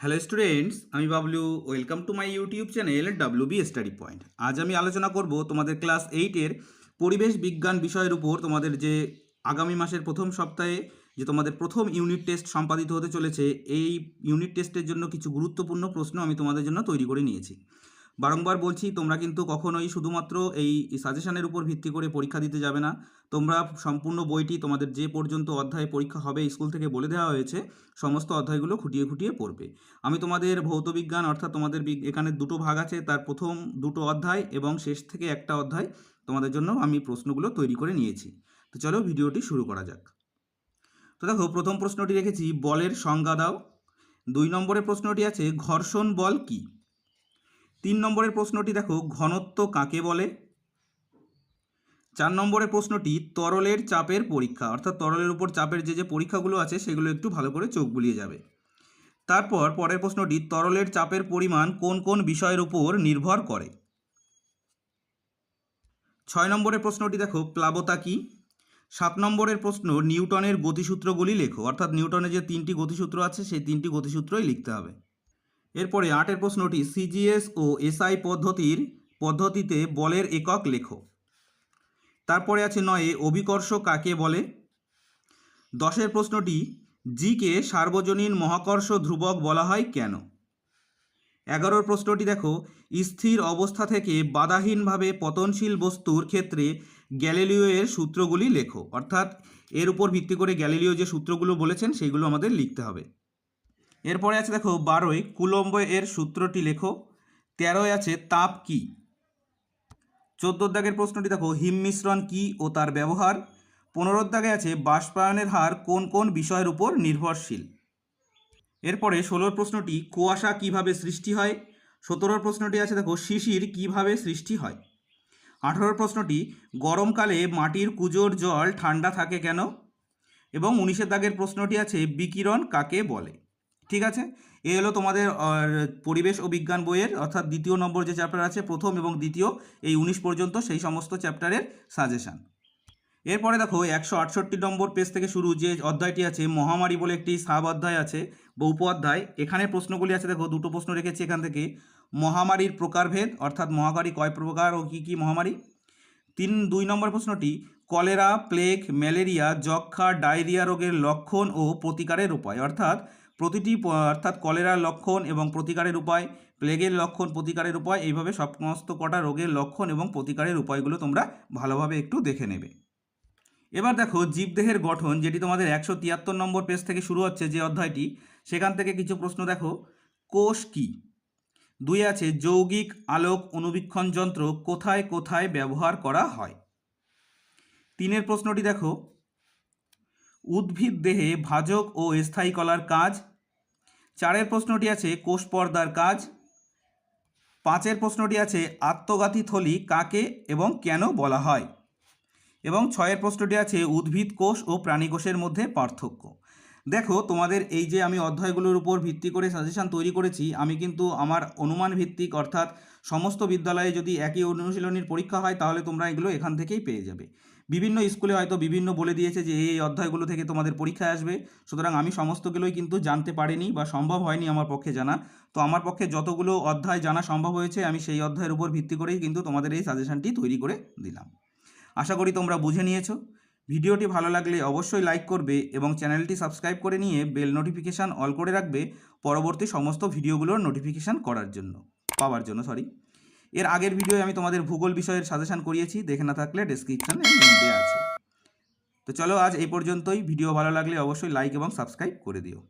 Hello students আমি Bablu welcome to my YouTube channel W B study point আজ আমি আলোচনা করব তোমাদের ক্লাস এইটের পরিবেশ বিজ্ঞান বিষয়ের উপর, তোমাদের যে আগামী মাসের প্রথম সপ্তাহে যে তোমাদের প্রথম ইউনিট টেস্ট সম্পাদিত হতে চলেছে, এই ইউনিট টেস্টের জন্য কিছু গুরুত্বপূর্ণ প্রশ্ন আমি তোমাদের জন্য তৈরি করে নিয়েছি। বারংবার বলছি, তোমরা কিন্তু কখনোই শুধুমাত্র এই সাজেশনের উপর ভিত্তি করে পরীক্ষা দিতে যাবে না। তোমরা সম্পূর্ণ বইটি তোমাদের যে পর্যন্ত অধ্যায়ে পরীক্ষা হবে, স্কুল থেকে বলে দেওয়া হয়েছে, সমস্ত অধ্যায়গুলো খুঁটিয়ে খুঁটিয়ে পড়বে। আমি তোমাদের ভৌতবিজ্ঞান অর্থাৎ তোমাদের এখানে দুটো ভাগ আছে, তার প্রথম দুটো অধ্যায় এবং শেষ থেকে একটা অধ্যায় তোমাদের জন্য আমি প্রশ্নগুলো তৈরি করে নিয়েছি। তো চলো ভিডিওটি শুরু করা যাক। তো দেখো, প্রথম প্রশ্নটি রেখেছি, বলের সংজ্ঞা দাও। দুই নম্বরের প্রশ্নটি আছে, ঘর্ষণ বল কি? তিন নম্বরের প্রশ্নটি দেখো, ঘনত্ব কাকে বলে? চার নম্বরের প্রশ্নটি, তরলের চাপের পরীক্ষা, অর্থাৎ তরলের উপর চাপের যে যে পরীক্ষাগুলো আছে, সেগুলো একটু ভালো করে চোখ বুলিয়ে যাবে। তারপর পরের প্রশ্নটি, তরলের চাপের পরিমাণ কোন কোন বিষয়ের উপর নির্ভর করে? ছয় নম্বরের প্রশ্নটি দেখো, প্লাবতা কি? সাত নম্বরের প্রশ্ন, নিউটনের গতিসূত্রগুলি লেখো, অর্থাৎ নিউটনের যে তিনটি গতিসূত্র আছে, সেই তিনটি গতিসূত্রই লিখতে হবে। এরপরে আটের প্রশ্নটি সিজিএস ও এসআই পদ্ধতির পদ্ধতিতে বলের একক লেখো। তারপরে আছে নয়ে, অভিকর্ষ কাকে বলে? দশের প্রশ্নটি জিকে সার্বজনীন মহাকর্ষ ধ্রুবক বলা হয় কেন? এগারোর প্রশ্নটি দেখো, স্থির অবস্থা থেকে বাধাহীনভাবে পতনশীল বস্তুর ক্ষেত্রে গ্যালিলিও এর সূত্রগুলি লেখো। অর্থাৎ এর উপর ভিত্তি করে গ্যালিলিও যে সূত্রগুলো বলেছেন সেইগুলো আমাদের লিখতে হবে। এরপরে আছে দেখো বারোয় কুলম্ব এর সূত্রটি লেখো। তেরোয় আছে তাপ কি? চোদ্দ দাগের প্রশ্নটি দেখো, হিম মিশ্রণ কি ও তার ব্যবহার? পনেরো দাগে আছে বাষ্পায়নের হার কোন কোন বিষয়ের উপর নির্ভরশীল? এরপরে ষোলোর প্রশ্নটি, কুয়াশা কীভাবে সৃষ্টি হয়? সতেরোর প্রশ্নটি আছে দেখো, শিশির কীভাবে সৃষ্টি হয়? আঠেরোর প্রশ্নটি, গরমকালে মাটির কুজোর জল ঠান্ডা থাকে কেন? এবং উনিশের দাগের প্রশ্নটি আছে, বিকিরণ কাকে বলে? ঠিক আছে? এ হলো তোমাদের পরিবেশ ও বিজ্ঞান বইয়ের, অর্থাৎ দ্বিতীয় নম্বর যে চ্যাপ্টার আছে, প্রথম এবং দ্বিতীয়, এই উনিশ পর্যন্ত সেই সমস্ত চ্যাপ্টারের সাজেশান এরপরে দেখো, একশো আটষট্টি নম্বর পেজ থেকে শুরু যে অধ্যায়টি আছে, মহামারী বলে একটি সাব অধ্যায় আছে, বা উপ অধ্যায়, এখানে প্রশ্নগুলি আছে দেখো, দুটো প্রশ্ন রেখেছি এখান থেকে। মহামারীর প্রকারভেদ, অর্থাৎ মহামারী কয় প্রকার ও কী কী মহামারী? তিন, দুই নম্বর প্রশ্নটি, কলেরা, প্লেগ, ম্যালেরিয়া যক্ষা ডায়রিয়া রোগের লক্ষণ ও প্রতিকারের উপায়। অর্থাৎ প্রতিটি অর্থাৎ কলেরার লক্ষণ এবং প্রতিকারের উপায়, প্লেগের লক্ষণ, প্রতিকারের উপায়, এইভাবে সমস্ত কটা রোগের লক্ষণ এবং প্রতিকারের উপায়গুলো তোমরা ভালোভাবে একটু দেখে নেবে। এবার দেখো, জীবদেহের গঠন, যেটি তোমাদের একশো তিয়াত্তর নম্বর পেজ থেকে শুরু হচ্ছে যে অধ্যায়টি, সেখান থেকে কিছু প্রশ্ন দেখো। কোষ কি? দুই আছে, যৌগিক আলোক অনুবীক্ষণ যন্ত্র কোথায় কোথায় ব্যবহার করা হয়? তিনের প্রশ্নটি দেখো। উদ্ভিদ দেহে ভাজক ও স্থায়ী কলার কাজ। চারের প্রশ্নটি আছে, কোষ পর্দার কাজ। পাঁচের প্রশ্নটি আছে, আত্মঘাতী থলি কাকে এবং কেন বলা হয়? এবং ছয়ের প্রশ্নটি আছে, উদ্ভিদ, কোষ ও প্রাণী কোষের মধ্যে পার্থক্য। দেখো, তোমাদের এই যে আমি অধ্যায়গুলোর উপর ভিত্তি করে সাজেশন তৈরি করেছি, আমি কিন্তু আমার অনুমান ভিত্তিক অর্থাৎ সমস্ত বিদ্যালয়ে যদি একই অনুশীলনীর পরীক্ষা হয়, তাহলে তোমরা এগুলো এখান থেকেই পেয়ে যাবে। বিভিন্ন স্কুলে হয়তো বিভিন্ন বলে দিয়েছে যে, এই অধ্যায়গুলো থেকে তোমাদের পরীক্ষায় আসবে। সুতরাং আমি সমস্তগুলোই কিন্তু জানতে পারিনি বা সম্ভব হয়নি আমার পক্ষে জানা। তো আমার পক্ষে যতগুলো অধ্যায় জানা সম্ভব হয়েছে, আমি সেই অধ্যায়ের উপর ভিত্তি করেই কিন্তু তোমাদের এই সাজেশনটি তৈরি করে দিলাম। আশা করি তোমরা বুঝে নিয়েছো। ভিডিওটি ভালো লাগলে অবশ্যই লাইক করবে এবং চ্যানেলটি সাবস্ক্রাইব করে নিয়ে বেল নোটিফিকেশান অল করে রাখবে পরবর্তী সমস্ত ভিডিওগুলোর নোটিফিকেশান করার জন্য, পাওয়ার জন্য, সরি। এর আগের ভিডিওয়ে আমি তোমাদের ভূগোল বিষয়ের সাজেশন করিয়েছি, দেখে না থাকলে ডেসক্রিপশানে লিঙ্ক দেওয়া আছে। তো চলো আজ এই পর্যন্তই। ভিডিও ভালো লাগলে অবশ্যই লাইক এবং সাবস্ক্রাইব করে দিও।